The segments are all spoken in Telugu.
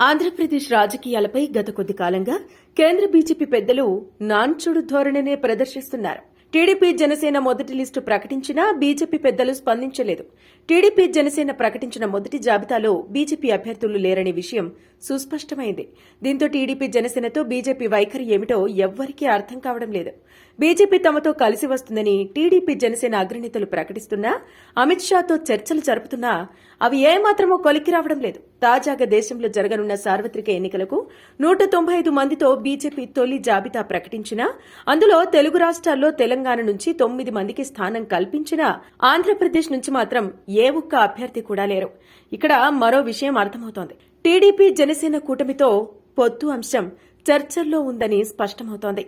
ఆంధ్రప్రదేశ్ రాజకీయాలపై గత కొద్ది కాలంగా కేంద్ర బీజేపీ పెద్దలు నాన్చుడు ధోరణినే ప్రదర్శిస్తున్నారు. టీడీపీ జనసేన మొదటి లిస్టు ప్రకటించినా బీజేపీ పెద్దలు స్పందించలేదు. టీడీపీ జనసేన ప్రకటించిన మొదటి జాబితాలో బీజేపీ అభ్యర్థులు లేరనే విషయం సుస్పష్టమైంది. దీంతో టీడీపీ జనసేనతో బీజేపీ వైఖరి ఏమిటో ఎవ్వరికీ అర్థం కావడం లేదు. బీజేపీ తమతో కలిసి వస్తుందని టీడీపీ జనసేన అగ్రనేతలు ప్రకటిస్తున్నా అమిత్ షాతో చర్చలు జరుపుతున్నా అవి ఏమాత్రమో కొలికి రావడం లేదు. తాజాగా దేశంలో జరగనున్న సార్వత్రిక ఎన్నికలకు నూట తొంభై ఐదు మందితో బీజేపీ తొలి జాబితా ప్రకటించినా అందులో తెలుగు రాష్ట్రాల్లో తెలంగాణ నుంచి తొమ్మిది మందికి స్థానం కల్పించినా ఆంధ్రప్రదేశ్ నుంచి మాత్రం ఏ ఒక్క అభ్యర్థి కూడా లేరు. ఇక్కడ మరో విషయం అర్థమవుతోంది. టీడీపీ జనసేన కూటమితో పొత్తు అంశం చర్చల్లో ఉందని స్పష్టమవుతోంది.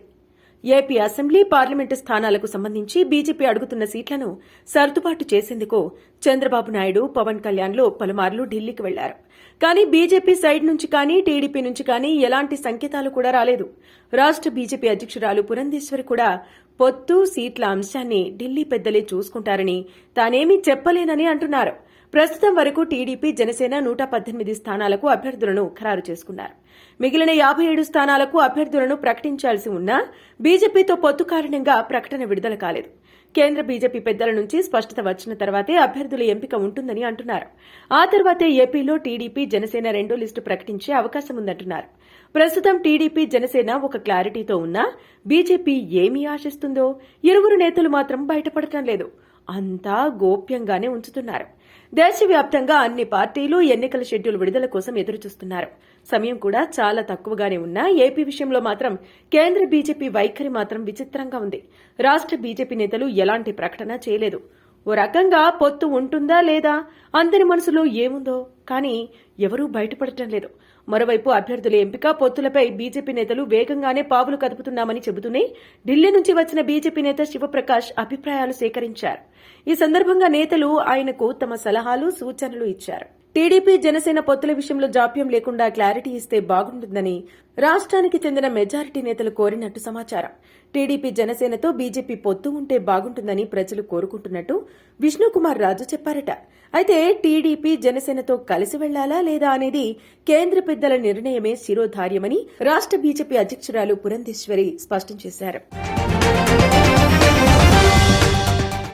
ఏపీ అసెంబ్లీ పార్లమెంటు స్థానాలకు సంబంధించి బీజేపీ అడుగుతున్న సీట్లను సర్దుబాటు చేసేందుకు చంద్రబాబు నాయుడు పవన్ కళ్యాణ్లు పలుమార్లు ఢిల్లీకి వెళ్ళారు. కానీ బీజేపీ సైడ్ నుంచి కానీ టీడీపీ నుంచి కానీ ఎలాంటి సంకేతాలు కూడా రాలేదు. రాష్ట బీజేపీ అధ్యక్షురాలు పురంధేశ్వరి కూడా పొత్తు సీట్ల అంశాన్ని ఢిల్లీ పెద్దలే చూసుకుంటారని తానేమీ చెప్పలేనని అంటున్నారు. ప్రస్తుతం వరకు టీడీపీ జనసేన నూట పద్దెనిమిది స్థానాలకు అభ్యర్థులను ఖరారు చేసుకున్నారు. మిగిలిన యాభై ఏడు స్థానాలకు అభ్యర్థులను ప్రకటించాల్సి ఉన్నా బీజేపీతో పొత్తు కారణంగా ప్రకటన విడుదల కాలేదు. కేంద్ర బీజేపీ పెద్దల నుంచి స్పష్టత వచ్చిన తర్వాతే అభ్యర్థుల ఎంపిక ఉంటుందని అంటున్నారు. ఆ తర్వాతే ఏపీలో టీడీపీ జనసేన రెండో లిస్టు ప్రకటించే అవకాశం ఉందంటున్నారు. ప్రస్తుతం టీడీపీ జనసేన ఒక క్లారిటీతో ఉన్నా బీజేపీ ఏమీ ఆశిస్తుందో ఇరువురు నేతలు మాత్రం బయటపడటం లేదు. అంతా గోప్యంగానే ఉంచుతున్నారు. దేశవ్యాప్తంగా అన్ని పార్టీలు ఎన్నికల షెడ్యూల్ విడుదల కోసం ఎదురుచూస్తున్నారు. సమయం కూడా చాలా తక్కువగానే ఉన్నా ఏపీ విషయంలో మాత్రం కేంద్ర బీజేపీ వైఖరి మాత్రం విచిత్రంగా ఉంది. రాష్ట బీజేపీ నేతలు ఎలాంటి ప్రకటన చేయలేదు. ఓ రకంగా పొత్తు ఉంటుందా లేదా? అందరి మనసులో ఏముందో? కానీ ఎవరూ బయటపడటం లేదు. మరోవైపు అభ్యర్థుల ఎంపిక పొత్తులపై బీజేపీ నేతలు వేగంగానే పావులు కదుపుతున్నామని చెబుతూనే ఢిల్లీ నుంచి వచ్చిన బీజేపీ నేత శివప్రకాష్ అభిప్రాయాలు సేకరించారు. ఈ సందర్భంగా నేతలు ఆయనకు తమ సలహాలు సూచనలు ఇచ్చారు. టీడీపీ జనసేన పొత్తుల విషయంలో జాప్యం లేకుండా క్లారిటీ ఇస్తే బాగుంటుందని రాష్ట్రానికి చెందిన మెజారిటీ నేతలు కోరినట్టు సమాచారం. టీడీపీ జనసేనతో బీజేపీ పొత్తు ఉంటే బాగుంటుందని ప్రజలు కోరుకుంటున్నట్టు విష్ణుకుమార్ రాజు చెప్పారట. అయితే టీడీపీ జనసేనతో కలిసి వెళ్ళాలా లేదా అనేది కేంద్ర పెద్దల నిర్ణయమే శిరోధార్యమని రాష్ట్ర బీజేపీ అధ్యక్షురాలు పురంధేశ్వరి స్పష్టం చేశారు.